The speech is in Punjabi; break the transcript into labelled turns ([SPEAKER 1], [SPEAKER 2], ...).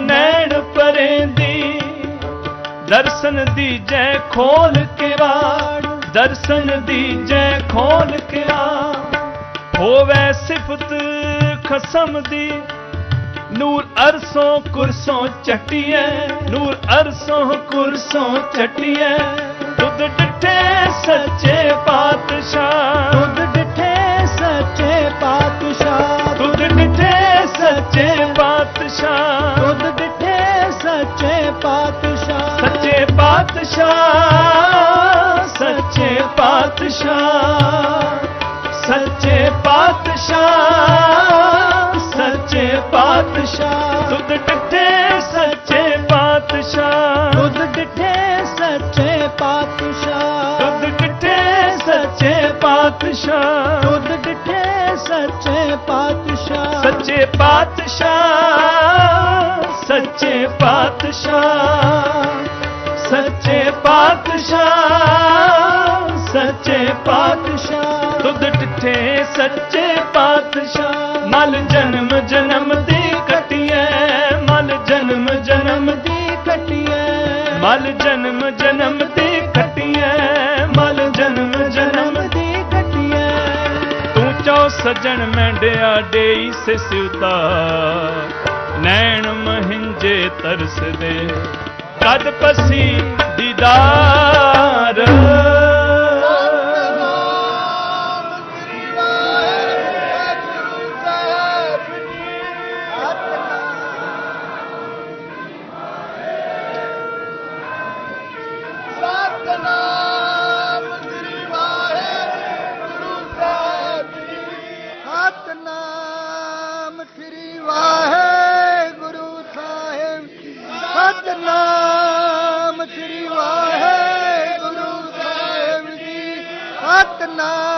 [SPEAKER 1] ਨੈਣ ਪਰੇਂਦੀ। ਦਰਸ਼ਨ ਦੀ ਜੈ ਖੋਲ ਕੇ ਵਾੜ ਦਰਸ਼ਨ ਦੀ ਜੈ ਖੋਲ ਕੇ ਆ ਹੋਵੇ ਸਿਫਤ ਖਸਮ ਦੀ। ਨੂਰ ਅਰਸੋਂ ਕੁਰਸੋਂ ਚਟੀਐ। ਨੂਰ ਅਰਸੋਂ ਕੁਰਸੋਂ ਚਟੀਐ। ਤੁਧ ਡਿਠੇ ਸੱਚੇ ਪਾਤਸ਼ਾਹ।
[SPEAKER 2] ਪਾਤਸ਼ਾਹ
[SPEAKER 1] ਸੱਚੇ ਪਾਤਸ਼ਾਹ
[SPEAKER 2] ਸੱਚੇ ਪਾਤਸ਼ਾਹ
[SPEAKER 1] ਸੱਚੇ ਪਾਤਸ਼ਾਹ। ਤੁਧ ਡਿਠੇ ਸੱਚੇ ਪਾਤਸ਼ਾਹ।
[SPEAKER 2] ਤੁਧ ਡਿਠੇ ਸੱਚੇ ਪਾਤਸ਼ਾਹ।
[SPEAKER 1] ਤੁਧ ਡਿਠੇ ਸੱਚੇ ਪਾਤਸ਼ਾਹ।
[SPEAKER 2] ਤੁਧ ਡਿਠੇ ਸੱਚੇ ਪਾਤਸ਼ਾਹ।
[SPEAKER 1] ਸੱਚੇ ਪਾਤਸ਼ਾਹ ਸੱਚੇ ਪਾਤਸ਼ਾਹ। ਸੱਚੇ ਪਾਤਸ਼ਾਹ ਸੱਚੇ ਪਾਤਸ਼ਾਹ। ਤੁਧ ਡਿਠੇ ਸੱਚੇ ਪਾਤਸ਼ਾਹ। ਮਲ ਜਨਮ ਜਨਮ ਦੀ ਕਟਿਐ, ਮਲ ਜਨਮ ਜਨਮ ਦੀ
[SPEAKER 2] ਦੀ ਕਟਿਐ।
[SPEAKER 1] ਮਲ ਜਨਮ ਜਨਮ ਦੀ ਕਟਿਐ, ਮਲ ਜਨਮ ਜਨਮ
[SPEAKER 2] ਦੀ ਕਟਿਐ।
[SPEAKER 1] ਤੂੰ ਚੋ ਸਜਣ ਮੈਂਡਿਆ ਡੇਈ ਸੇ ਸਿਉਤਾ ਨੈਣ ਮਹਿੰਜੇ ਤਰਸਦੇ। ਕਦ ਪਸੀ ਦੀਦਾਰ?
[SPEAKER 2] ਸਤਨਾਮ ਸਤਨਾਮ